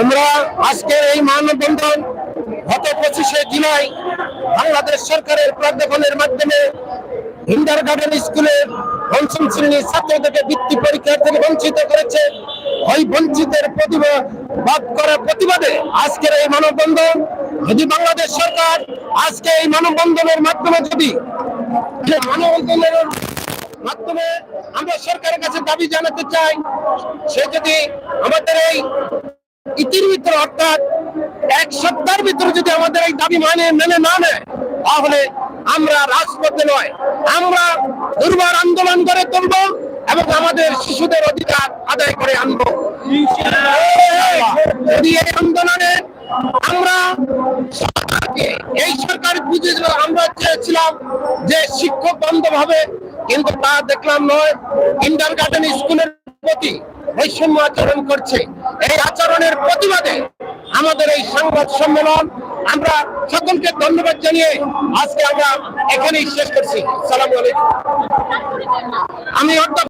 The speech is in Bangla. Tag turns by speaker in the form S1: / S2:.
S1: আমরা আজকের এই মানববন্ধন গত পঁচিশে জুলাই বাংলাদেশ সরকারের প্রজ্ঞাপনের মাধ্যমে ইন্টার গার্ডেন স্কুলের পঞ্চম শ্রেণির ছাত্রদেরকে বৃত্তি পরীক্ষার থেকে বঞ্চিত করেছে। ওই বঞ্চিতের প্রতিবাদ করার প্রতিবাদে আজকের এই মানববন্ধন, যদি বাংলাদেশ সরকার আজকে এই মানববন্ধনের মাধ্যমে যদি মানববন্ধনের মাধ্যমে আমরা সরকারের কাছে দাবি জানাতে চাই, সে যদি আমাদের এই ইতির ভিতরে অর্থাৎ এক সপ্তাহের ভিতরে যদি আমাদের এই দাবি মানে মেনে না নেয়, তাহলে আমরা রাজপথে নয়, আমরা দুর্বার আন্দোলন করে তুলব এবং আমাদের শিশুদের অধিকার আদায় করে আনব। যদি এই আন্দোলনে আমরা সরকারকে, এই সরকার বুঝেছিল আমরা চেয়েছিলাম যে শিক্ষক বান্ধব হবে, কিন্তু তা দেখলাম নয়। ইন্টার গার্ডেন স্কুলের প্রতি বৈষম্য আচরণ করছে। এই আচরণের প্রতিবাদে আমাদের এই সংবাদ সম্মেলন আমরা সকলকে ধন্যবাদ জানিয়ে আজকে আমরা এখানেই শেষ করছি। সালাম আলাইকুম। আমি